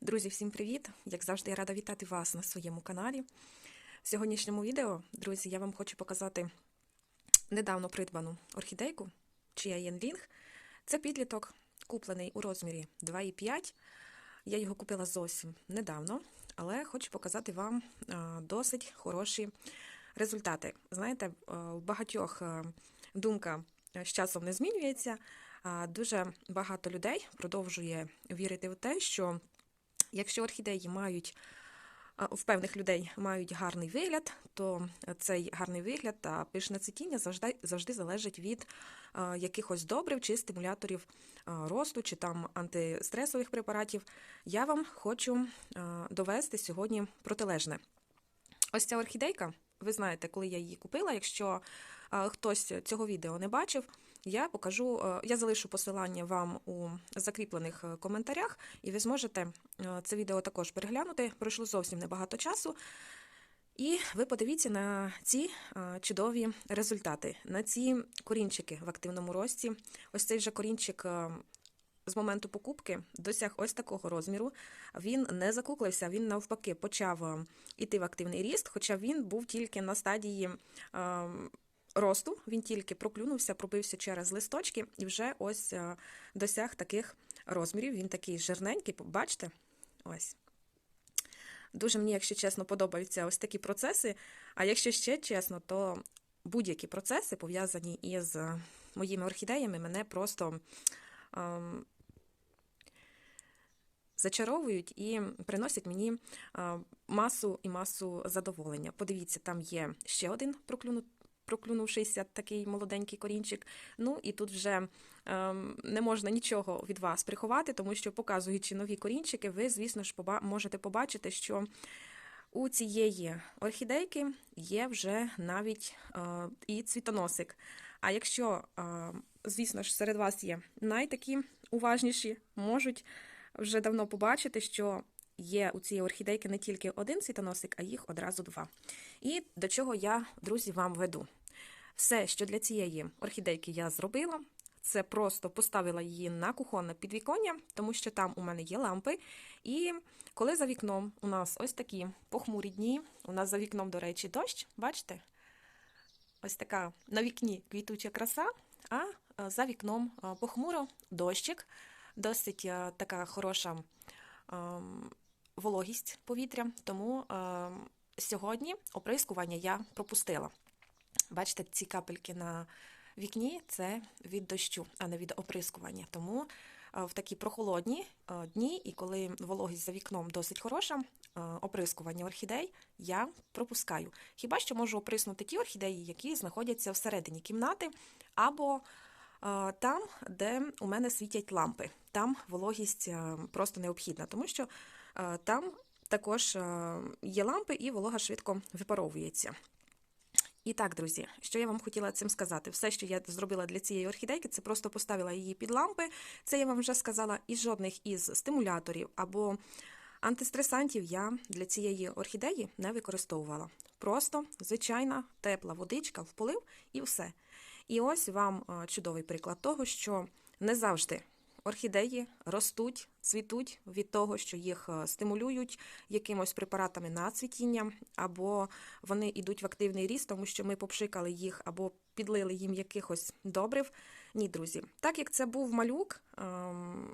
Друзі, всім привіт! Як завжди, я рада вітати вас на своєму каналі. В сьогоднішньому відео, друзі, я вам хочу показати недавно придбану орхідейку чия Єнлінг. Це підліток, куплений у розмірі 2,5. Я його купила зовсім недавно, але хочу показати вам досить хороші результати. Знаєте, у багатьох думка з часом не змінюється. Дуже багато людей продовжує вірити в те, що Якщо орхідеї мають в певних людей мають гарний вигляд, то цей гарний вигляд та пишне цвітіння завжди, завжди залежить від якихось добрив чи стимуляторів росту, чи там антистресових препаратів. Я вам хочу довести сьогодні протилежне. Ось ця орхідейка, ви знаєте, коли я її купила. Якщо хтось цього відео не бачив, я покажу, е, я залишу посилання вам у закріплених е, коментарях, і ви зможете е, це відео також переглянути. Пройшло зовсім небагато часу. І ви подивіться на ці чудові результати, на ці корінчики в активному рості. Ось цей вже корінчик з моменту покупки досяг ось такого розміру. Він не закуклився, він навпаки почав іти в активний ріст, хоча він був тільки на стадії росту, він тільки проклюнувся, пробився через листочки і вже ось е, досяг таких розмірів. Він такий жирненький, бачите? Ось. Дуже мені, якщо чесно, подобаються ось такі процеси. А якщо ще чесно, то будь-які процеси, пов'язані із моїми орхідеями, мене просто ем, зачаровують і приносять мені е, масу і масу задоволення. Подивіться, там є ще один проклюнутий проклюнувшийся такий молоденький корінчик. Ну і тут вже ем, не можна нічого від вас приховати, тому що, показуючи нові корінчики, ви, звісно ж, поба можете побачити, що у цієї орхідейки є вже навіть е, і цвітоносик. А якщо, е, звісно ж, серед вас є найтакі уважніші, можуть вже давно побачити, що є у цієї орхідейки не тільки один цвітоносик, а їх одразу два. І до чого я, друзі, вам веду. Все, що для цієї орхідейки я зробила, це просто поставила її на кухонне підвіконня, тому що там у мене є лампи. І коли за вікном у нас ось такі похмурі дні, у нас за вікном, до речі, дощ, бачите? Ось така на вікні квітуча краса, а за вікном похмуро дощик, досить така хороша вологість повітря, тому сьогодні оприскування я пропустила. Бачите, ці капельки на вікні це від дощу, а не від оприскування. Тому в такі прохолодні дні, і коли вологість за вікном досить хороша, оприскування орхідей я пропускаю. Хіба що можу оприснути ті орхідеї, які знаходяться всередині кімнати, або там, де у мене світять лампи. Там вологість просто необхідна, тому що там також є лампи, і волога швидко випаровується. І так, друзі, що я вам хотіла цим сказати? Все, що я зробила для цієї орхідейки, це просто поставила її під лампи. Це я вам вже сказала, і жодних із стимуляторів або антистресантів я для цієї орхідеї не використовувала. Просто звичайна тепла водичка в полив і все. І ось вам чудовий приклад того, що не завжди орхідеї ростуть, цвітуть від того, що їх е, стимулюють якимось препаратами на цвітіння, або вони йдуть в активний ріст, тому що ми попшикали їх або підлили їм якихось добрив. Ні, друзі. Так як це був малюк, ем,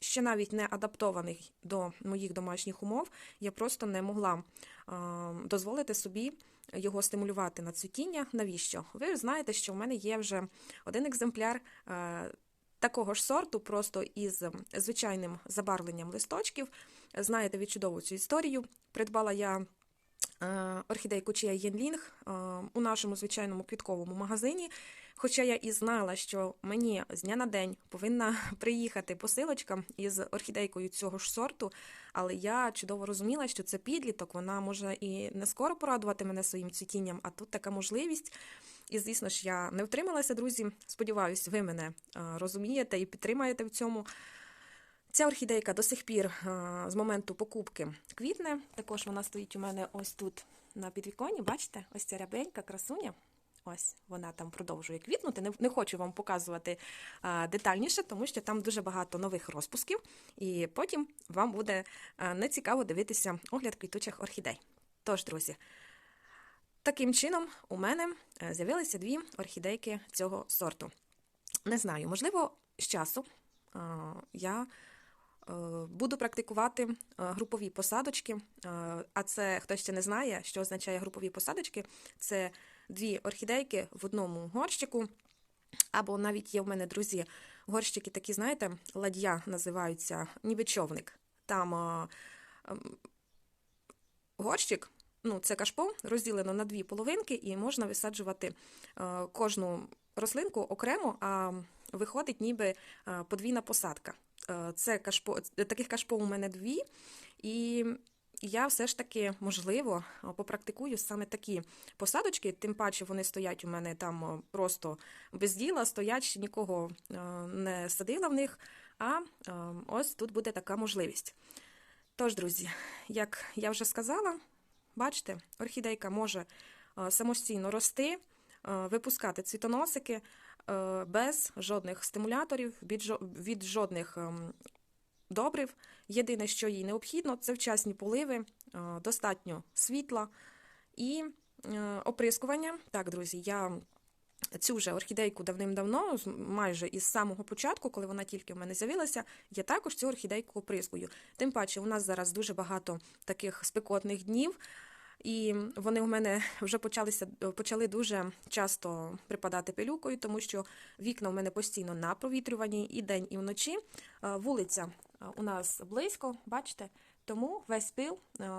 ще навіть не адаптований до моїх домашніх умов, я просто не могла ем, дозволити собі. Його стимулювати на цвітіння. Навіщо? Ви знаєте, що в мене є вже один екземпляр е, такого ж сорту, просто із звичайним забарвленням листочків. Знаєте, відчудову цю історію. Придбала я е, орхідейку Чия Єнлінг е, у нашому звичайному квітковому магазині. Хоча я і знала, що мені з дня на день повинна приїхати посилочка із орхідейкою цього ж сорту, але я чудово розуміла, що це підліток, вона може і не скоро порадувати мене своїм цвітінням, а тут така можливість. І, звісно ж, я не втрималася, друзі. Сподіваюсь, ви мене е, розумієте і підтримаєте в цьому. Ця орхідейка до сих пір е, з моменту покупки квітне. Також вона стоїть у мене ось тут на підвіконні. Бачите, ось ця рябенька, красуня. Ось вона там продовжує квітнути. Не, не хочу вам показувати а, детальніше, тому що там дуже багато нових розпусків, і потім вам буде а, нецікаво дивитися огляд квітучих орхідей. Тож, друзі, таким чином у мене е, з'явилися дві орхідейки цього сорту. Не знаю, можливо, з часу а, я. е, Буду практикувати е, групові посадочки, а це хто ще не знає, що означає групові посадочки. Це дві орхідейки в одному горщику. Або навіть є в мене, друзі, горщики такі, знаєте, ладья називаються, ніби човник. Там а, ем, горщик, ну, це кашпо, розділено на дві половинки, і можна висаджувати е, кожну рослинку окремо, а виходить ніби е, подвійна посадка. Е, Це кашпо, таких кашпо у мене дві, і я все ж таки, можливо, е, попрактикую саме такі посадочки, тим паче вони стоять у мене там е, просто без діла, стоять, нікого е, не садила в них, а ось тут буде така можливість. Тож, друзі, як я вже сказала, бачите, орхідейка може самостійно рости, випускати цвітоносики без жодних стимуляторів, від жодних ем, добрив. Єдине, що їй необхідно, це вчасні поливи, е, достатньо світла і е, оприскування. Так, друзі, я цю вже орхідейку давним-давно, майже із самого початку, коли вона тільки в мене з'явилася, я також цю орхідейку оприскую. Тим паче, у нас зараз дуже багато таких спекотних днів. І вони в мене вже почалися почали дуже часто припадати пилюкою, тому що вікна в мене постійно на провітрюванні і день, і вночі. Е, Вулиця у нас близько, бачите, тому весь пил е,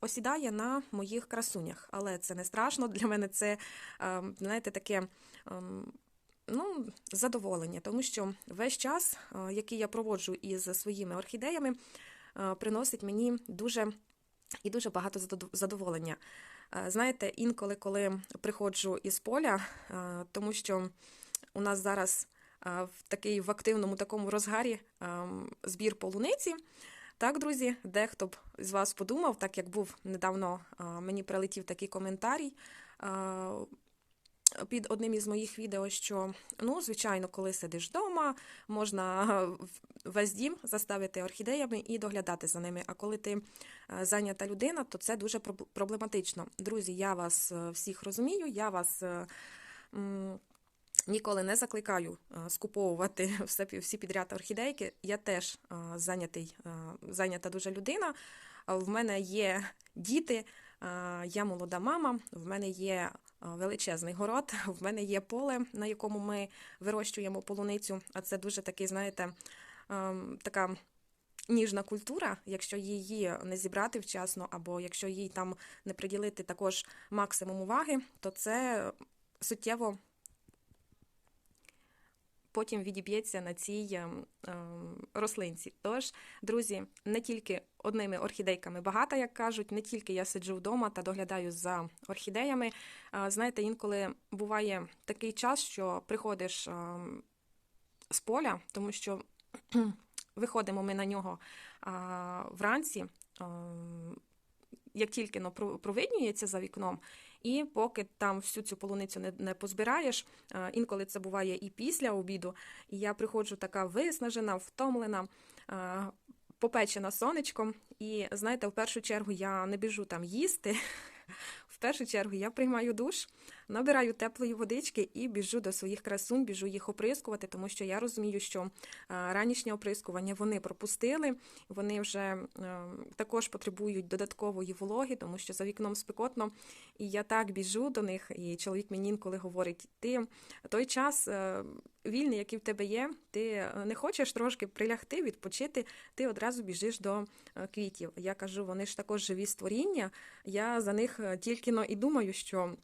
осідає на моїх красунях. Але це не страшно. Для мене це, е, знаєте, таке. Ну, задоволення, тому що весь час, е, який я проводжу із своїми орхідеями, е, приносить мені дуже і дуже багато задоволення. Е, Знаєте, інколи, коли приходжу із поля, е, тому що у нас зараз е, в такий в активному такому розгарі збір полуниці. Так, друзі, дехто б з вас подумав, так як був недавно е, мені прилетів такий коментарій е, під одним із моїх відео, що ну, звичайно, коли сидиш вдома, можна е, весь дім заставити орхідеями і доглядати за ними. А коли ти е, зайнята людина, то це дуже проблематично. Друзі, я вас е, всіх розумію, я вас. Ніколи не закликаю е, скуповувати все, всі підряд орхідейки. Я теж е, зайнятий, е, зайнята дуже людина. В мене є діти, я молода мама, в мене є величезний город, в мене є поле, на якому ми вирощуємо полуницю. А це дуже такий, знаєте, ем, така ніжна культура, якщо її не зібрати вчасно, або якщо їй там не приділити також максимум уваги, то це суттєво потім відіб'ється на цій ем, ем, рослинці. Тож, друзі, не тільки одними орхідейками багата, як кажуть, не тільки я сиджу вдома та доглядаю за орхідеями. А, Знаєте, інколи буває такий час, що приходиш ем, з поля, тому що виходимо ми на нього вранці. Як тільки ну, про- провиднюється за вікном, і поки там всю цю полуницю не, не позбираєш, інколи це буває і після обіду, і я приходжу така виснажена, втомлена, попечена сонечком. І знаєте, в першу чергу я не біжу там їсти. В першу чергу я приймаю душ, набираю теплої водички і біжу до своїх красунь, біжу їх оприскувати, тому що я розумію, що ранішнє оприскування вони пропустили, вони вже е, також потребують додаткової вологи, тому що за вікном спекотно. І я так біжу до них, і чоловік мені інколи говорить: ти той час е, вільний, який в тебе є, ти е, не хочеш трошки прилягти, відпочити, ти одразу біжиш до е, квітів. Я кажу, вони ж також живі створіння. Я за них е, тільки но і думаю, що е,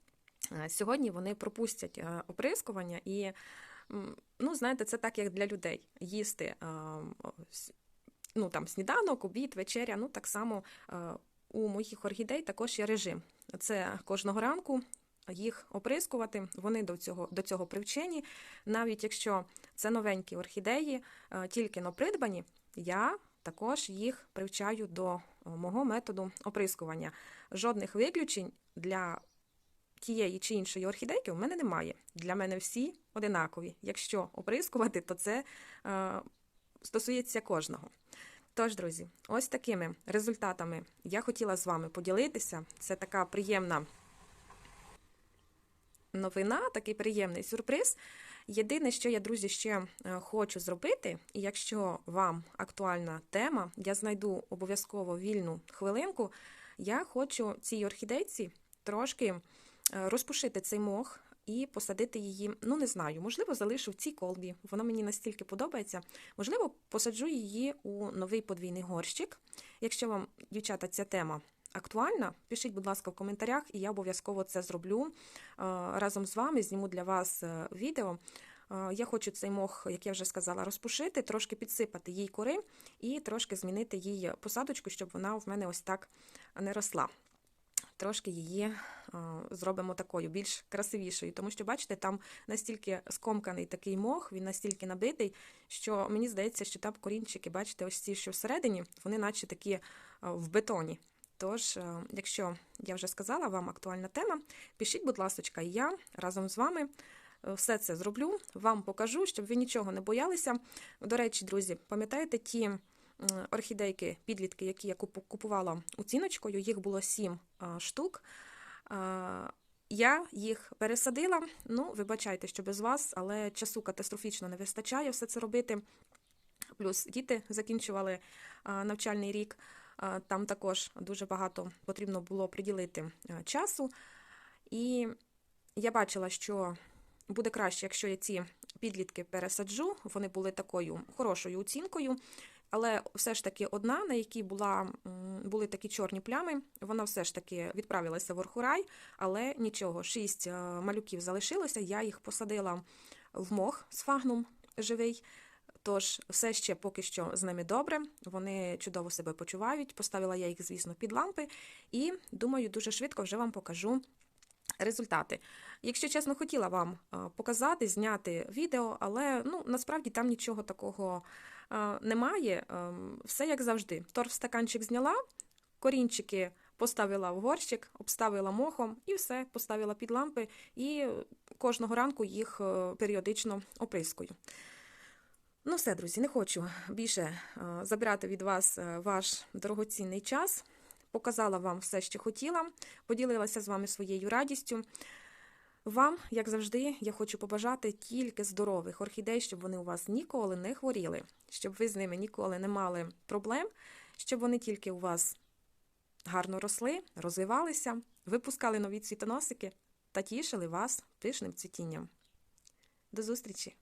сьогодні вони пропустять е, оприскування і. Ну, знаєте, це так, як для людей їсти е, ну, там, сніданок, обід, вечеря. Ну, так само е, у моїх орхідей також є режим. Це кожного ранку їх оприскувати. Вони до цього, до цього привчені. Навіть якщо це новенькі орхідеї, е, тільки но придбані, я також їх привчаю до е, мого методу оприскування. Жодних виключень для тієї чи іншої орхідейки в мене немає. Для мене всі одинакові. Якщо оприскувати, то це е, стосується кожного. Тож, друзі, ось такими результатами я хотіла з вами поділитися. Це така приємна новина, такий приємний сюрприз. Єдине, що я, друзі, ще е, хочу зробити, і якщо вам актуальна тема, я знайду обов'язково вільну хвилинку. Я хочу цій орхідейці трошки розпушити цей мох і посадити її, ну не знаю, можливо, залишу в цій колбі. Вона мені настільки подобається. Можливо, посаджу її у новий подвійний горщик. Якщо вам, дівчата, ця тема актуальна, пишіть, будь ласка, в коментарях, і я обов'язково це зроблю е, разом з вами. Зніму для вас е, відео. Я хочу цей мох, як я вже сказала, розпушити, трошки підсипати їй кори і трошки змінити її посадочку, щоб вона в мене ось так не росла. Трошки її зробимо такою більш красивішою, тому що, бачите, там настільки скомканий такий мох, він настільки набитий, що мені здається, що там корінчики, бачите, ось ці, що всередині, вони наче такі в бетоні. Тож, якщо я вже сказала, вам актуальна тема, пишіть, будь ласка, і я разом з вами все це зроблю, вам покажу, щоб ви нічого не боялися. До речі, друзі, пам'ятаєте ті орхідейки, підлітки, які я купувала оціночкою, їх було 7 штук. Я їх пересадила. Ну, вибачайте, що без вас, але часу катастрофічно не вистачає все це робити. Плюс діти закінчували навчальний рік. Там також дуже багато потрібно було приділити часу. І я бачила, що буде краще, якщо я ці підлітки пересаджу. Вони були такою хорошою оцінкою. Але все ж таки одна, на якій була, були такі чорні плями, вона все ж таки відправилася в Орхурай, але нічого, шість е, малюків залишилося, я їх посадила в мох з фагном живий. Тож, все ще поки що з ними добре, вони чудово себе почувають. Поставила я їх, звісно, під лампи, і думаю, дуже швидко вже вам покажу результати. Якщо чесно, хотіла вам е, показати, зняти відео, але ну, насправді там нічого такого немає. Ем, все як завжди. Торф-стаканчик зняла, корінчики поставила в горщик, обставила мохом і все, поставила під лампи, і кожного ранку їх е, періодично оприскую. Ну, все, друзі, не хочу більше забирати від вас ваш дорогоцінний час. Показала вам все, що хотіла, поділилася з вами своєю радістю. Вам, як завжди, я хочу побажати тільки здорових орхідей, щоб вони у вас ніколи не хворіли, щоб ви з ними ніколи не мали проблем, щоб вони тільки у вас гарно росли, розвивалися, випускали нові цвітоносики та тішили вас пишним цвітінням. До зустрічі!